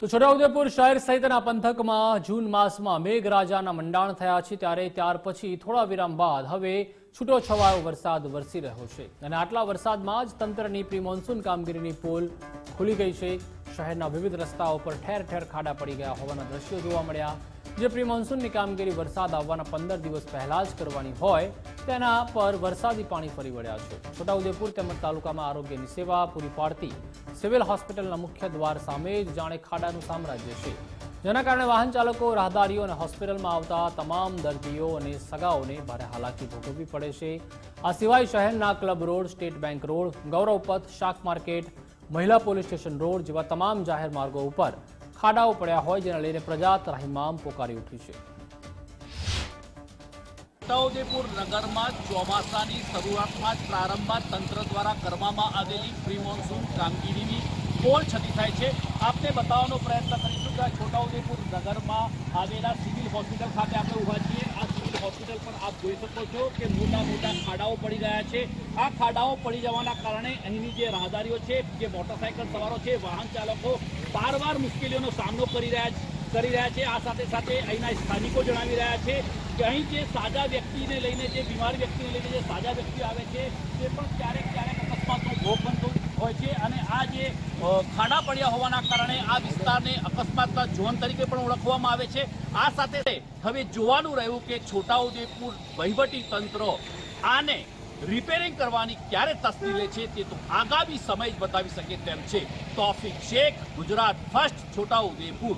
તો છોટાઉદેપુર શહેર સહિતના પંથકમાં જૂન માસમાં મેઘરાજાના મંડાણ થયા છે ત્યારે ત્યાર પછી થોડા વિરામ બાદ હવે છૂટો છવાયો વરસાદ વરસી રહ્યો છે. અને આટલા વરસાદમાં જ તંત્રની પ્રી મોન્સૂન કામગીરીની પોલ ખુલી ગઈ છે. શહેરના વિવિધ રસ્તાઓ પર ઠેર ઠેર ખાડા પડી ગયા હોવાના દ્રશ્યો જોવા મળ્યા. જે પ્રી મોન્સૂનની કામગીરી વરસાદ આવવાના પંદર દિવસ પહેલા જ કરવાની હોય, તેના પર વરસાદી પાણી ફરી વળ્યા છે. છોટાઉદેપુર તેમજ તાલુકામાં આરોગ્યની સેવા પૂરી પાડતી સિવિલ હોસ્પિટલના મુખ્ય દ્વાર સામે જ જાણે ખાડાનું સામ્રાજ્ય છે. જેના કારણે વાહન ચાલકો, રાહદારીઓ અને હોસ્પિટલમાં આવતા તમામ દર્દીઓ અને સગાઓને ભારે હાલાકી ભોગવવી પડે છે. આ સિવાય શહેરના club road, state bank road, Gauravpath, શાક માર્કેટ મહિલા પોલીસ સ્ટેશન રોડ જેવા તમામ જાહેર માર્ગો ઉપર ખાડાઓ પડ્યા હોય જેને લઈને પ્રજા ત્રાહિમામ પોકારી ઉઠી છે. છોટાઉદેપુર નગરમાં ચોમાસાની શરૂઆતમાં જ પ્રારંભમાં તંત્ર દ્વારા કરવામાં આવેલી પ્રી મોન્સૂન કામગીરીની પોલ છતી થાય છે. આપને બતાવવાનો પ્રયત્ન કરીશું કે છોટાઉદેપુર નગરમાં આવેલા સિવિલ હોસ્પિટલ ખાતે આપણે ઊભા છીએ. હોસ્પિટલ પર આપ જોઈ શકો છો કે મોટા મોટા ખાડાઓ પડી ગયા છે. આ ખાડાઓ પડી જવાના કારણે અહીંની જે રાહદારીઓ છે, જે મોટરસાયકલ સવારો છે, વાહન ચાલકો બારવાર મુશ્કેલીઓનો સામનો કરી રહ્યા છે, કરી રહ્યા છે. આ સાથે સાથે અહીંના સ્થાનિકો જણાવી રહ્યા છે કે અહીં જે સાજા વ્યક્તિને લઈને, જે બીમાર વ્યક્તિને લઈને જે સાજા વ્યક્તિઓ આવે છે, તે પણ ક્યારેક ક્યારેક અકસ્માતનો ભોગ બનતો ખાડા પડ્યા હોવાના કારણે આ વિસ્તારને અકસ્માતના ઝોન તરીકે પણ ઓળખવામાં આવે છે. આ સાથે હવે જોવાનું રહ્યું કે છોટાઉદેપુર વહીવટી તંત્ર આને રિપેરિંગ કરવાની ક્યારે તસ્દી લે છે તે તો આગામી સમય જ બતાવી શકે તેમ છે. તોફિક શેખ ગુજરાત ફર્સ્ટ છોટાઉદેપુર.